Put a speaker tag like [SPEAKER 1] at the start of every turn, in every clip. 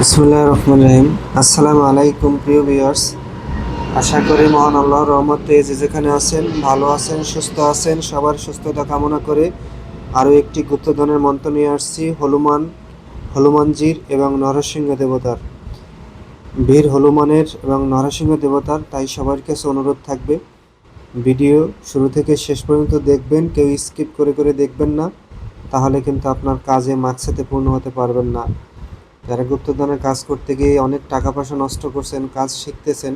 [SPEAKER 1] বিসমুল্লাহ রহমান রহিম। আসসালামু আলাইকুম, প্রিয় ভিউয়ার্স আশা করি মহান আল্লাহর রহমতে যে যেখানে আছেন, ভালো আছেন, সুস্থ আছেন, সবার সুস্থতা কামনা করে আরও একটি গুপ্তধনের মন্ত্র নিয়ে আসছি, হনুমান, হনুমানজির এবং নরসিংহ দেবতার। বীর হনুমানের এবং নরসিংহ দেবতার, তাই সবার কাছে অনুরোধ থাকবে। ভিডিও শুরু থেকে শেষ পর্যন্ত দেখবেন, কেউ স্কিপ করে করে দেখবেন না, তাহলে কিন্তু আপনার কাজে মাকসাতে পূর্ণ হতে পারবেন না। যারা গুপ্তধনের কাজ করতে গিয়ে অনেক টাকা পয়সা নষ্ট করছেন, কাজ শিখতেছেন,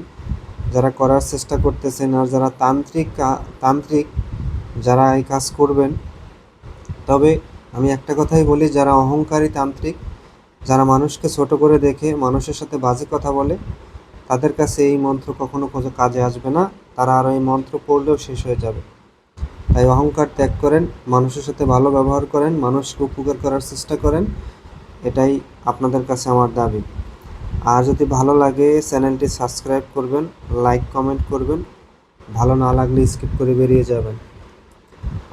[SPEAKER 1] যারা করার চেষ্টা করতেছেন আর যারা তান্ত্রিক তান্ত্রিক যারা এই কাজ করবেন। তবে আমি একটা কথাই বলি, যারা অহংকারী তান্ত্রিক, যারা মানুষকে ছোট করে দেখে মানুষের সাথে বাজে কথা বলে, তাদের কাছে এই মন্ত্র কখনো কোনো কাজে আসবে না। তারা আরও এই মন্ত্র পড়লেও শেষ হয়ে যাবে। তাই অহংকার ত্যাগ করেন, মানুষের সাথে ভালো ব্যবহার করেন, মানুষকে উপকার করার চেষ্টা করেন এটাই আপনাদের কাছে আমার দাবি। আর যদি ভালো লাগে, চ্যানেলটি সাবস্ক্রাইব করবেন, লাইক, কমেন্ট করবেন। ভালো না লাগলে স্কিপ করে বেরিয়ে যাবেন।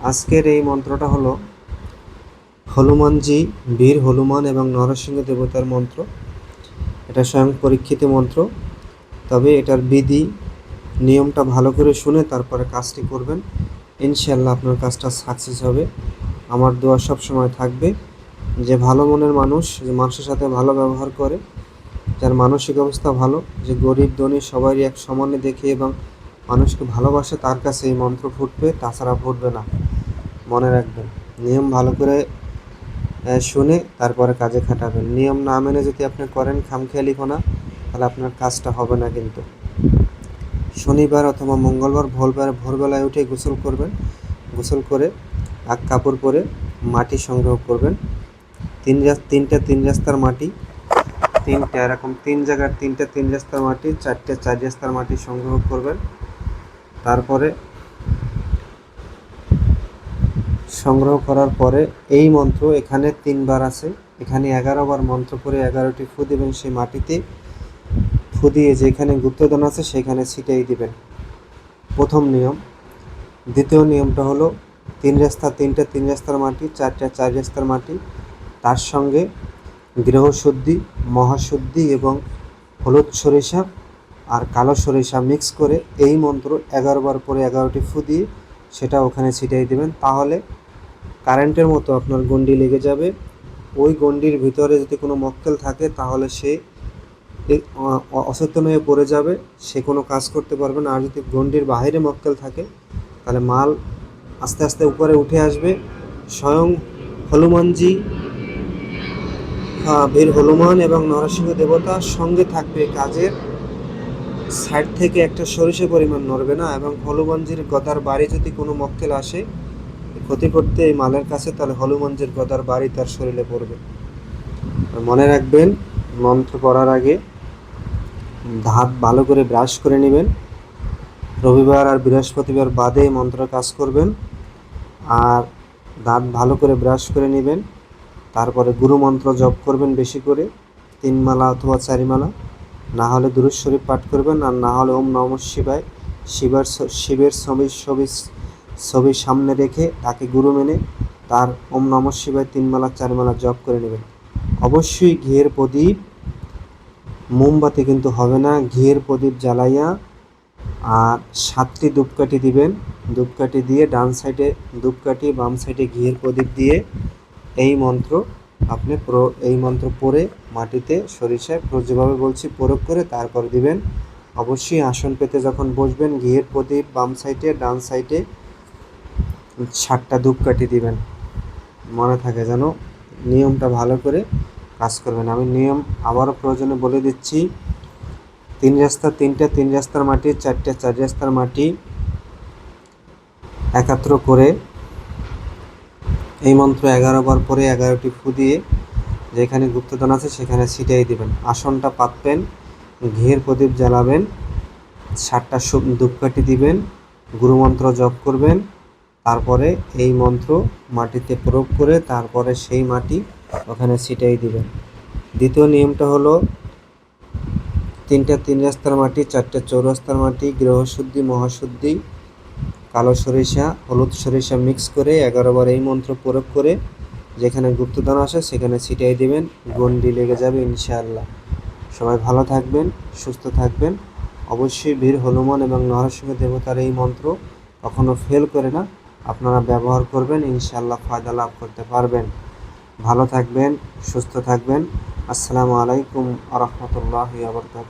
[SPEAKER 1] আজকের এই মন্ত্রটা হলো, হনুমানজি, বীর হনুমান এবং নরসিংহ দেবতার মন্ত্র। এটা স্বয়ং পরীক্ষিত মন্ত্র, তবে এটার বিধি, নিয়মটা ভালো করে শুনে তারপরে কাজটি করবেন। ইনশাল্লাহ আপনার কাজটা সাকসেস হবে। আমার দোয়া সব সময় থাকবে। যে ভালো মনের মানুষ, যে মানুষের সাথে ভালো ব্যবহার করে, যার মানসিক অবস্থা ভালো, যে গরিব ধনী সবারই এক সমানে দেখে এবং মানুষকে ভালোবাসে, তার কাছে এই মন্ত্র ফুটবে, তাছাড়া ফুটবে না। মনে রাখবেন, নিয়ম ভালো করে শুনে তারপরে কাজে খাটাবেন। নিয়ম না মেনে যদি আপনি করেন খামখেয়ালিপনা তাহলে আপনার কাজটা হবে না কিন্তু। শনিবার অথবা মঙ্গলবার ভোরবেলা, ভোরবেলায় উঠে গোসল করবেন। গোসল করে আগ কাপড় পরে মাটি সংগ্রহ করবেন। তিন তিনটা তিন রাস্তার মাটি, তিনটা এরকম তিন জায়গার তিনটা তিন রাস্তার মাটি, চারটে চার রাস্তার মাটি সংগ্রহ করবেন। তারপরে সংগ্রহ করার পরে এই মন্ত্র এখানে তিনবার আছে। এখানে এগারো বার মন্ত্র করে এগারোটি ফু দেবেন সেই মাটিতে। ফু দিয়ে যেখানে গুপ্তধন আছে সেখানে ছিটাই দিবেন। প্রথম নিয়ম। দ্বিতীয় নিয়মটা হলো তিন রাস্তা, তিনটা তিন রাস্তার মাটি, চারটা চার রাস্তার মাটি তার সঙ্গে গৃহশুদ্ধি মহাশুদ্ধি এবং হলুদ সরিষা আর কালো সরিষা মিক্স করে এই মন্ত্র এগারো বার পরে এগারোটি ফু দিয়ে সেটা ওখানে ছিটিয়ে দেবেন। তাহলে কারেন্টের মতো আপনার গন্ডি লেগে যাবে। ওই গন্ডির ভিতরে যদি কোনো মক্কেল থাকে, তাহলে সে এ- অ- অ- অচেতন হয়ে পড়ে যাবে। সে কোনো কাজ করতে পারবে না। আর যদি গন্ডির বাইরে মক্কেল থাকে, তাহলে মাল আস্তে আস্তে উপরে উঠে আসবে। স্বয়ং হনুমানজি বীর হনুমান এবং নরসিংহ দেবতা সঙ্গে থাকবে কাজের। সাইড থেকে একটা সরিষা পরিমাণ নড়বে না এবং হনুমানজির গদার বাড়ি যদি কোনো মক্কেল আসে, ক্ষতি করতে এই মালের কাছে, তাহলে হনুমানজির গদার বাড়ি তার শরীরে পড়বে। মনে রাখবেন, মন্ত্র পড়ার আগে হাত ভালো করে ব্রাশ করে নেবেন। রবিবার আর বৃহস্পতিবার বাদে মন্ত্র কাজ করবেন। আর দাঁত ভালো করে ব্রাশ করে নেবেন। তারপরে গুরু মন্ত্র জপ করবেন বেশি করে, তিন মালা অথবা চারি মালা। না হলে দুরুদ শরীফ পাঠ করবেন আর না হলে ওম নম শিবায় শিবের শিবের ছবি ছবি ছবির সামনে রেখে তাকে গুরু মেনে তার ওম নম শিবায় তিন মালা, চার মালা জপ করে নেবেন। অবশ্যই ঘিয়ের প্রদীপ মোমবাতি কিন্তু হবে না, ঘিয়ের প্রদীপ জ্বালাইয়া আর সাতটি ধূপকাঠি দিবেন। ধূপকাঠি দিয়ে ডান সাইডে, ধূপকাঠি বাম সাইডে ঘিয়ের প্রদীপ দিয়ে এই মন্ত্র আপনি এই মন্ত্র পরে মাটিতে সরিষায় যেভাবে বলছি প্রয়োগ করে তারপর দিবেন। অবশ্যই আসন পেতে যখন বসবেন, ঘিয়ের প্রদীপ বাম সাইডে, ডান সাইডে ষাটটা ধূপকাঠি দিবেন। মনে থাকে যেন নিয়মটা ভালো করে কাজ করবেন। আমি নিয়ম আবারও প্রয়োজনে বলে দিচ্ছি, তিন রাস্তা তিনটা, তিন রাস্তার মাটি, চারটে, চার রাস্তার মাটি একাত্র করে এই মন্ত্র এগারো বার পরে এগারোটি ফু দিয়ে যেখানে গুপ্তধন আছে সেখানে ছিটিয়ে দিবেন। আসনটা পাতবেন, ঘিয়ের প্রদীপ জ্বালাবেন, সাতটা ধূপকাঠি দিবেন, গুরুমন্ত্র জপ করবেন, তারপরে এই মন্ত্র মাটিতে প্রয়োগ করে তারপরে সেই মাটি ওখানে ছিটিয়ে দিবেন। দ্বিতীয় নিয়মটা হলো তিনটা তিন রাস্তার মাটি, চারটে চৌরাস্তার মাটি গৃহশুদ্ধি মহাশুদ্ধি কালো সরিষা, হলুদ সরিষা মিক্স করে এগারো বার এই মন্ত্র প্রয়োগ করে যেখানে গুপ্তদান আসে সেখানে ছিটিয়ে দেবেন গন্ডি লেগে যাবে ইনশাআল্লাহ। সবাই ভালো থাকবেন, সুস্থ থাকবেন। অবশ্যই বীর হনুমান এবং নরসিংহ দেবতার এই মন্ত্র কখনো ফেল করে না। আপনারা ব্যবহার করবেন, ইনশাআল্লাহ ফায়দা লাভ করতে পারবেন। ভালো থাকবেন, সুস্থ থাকবেন। আসসালামু আলাইকুম আ রহমতুল্লাহ আবরকাত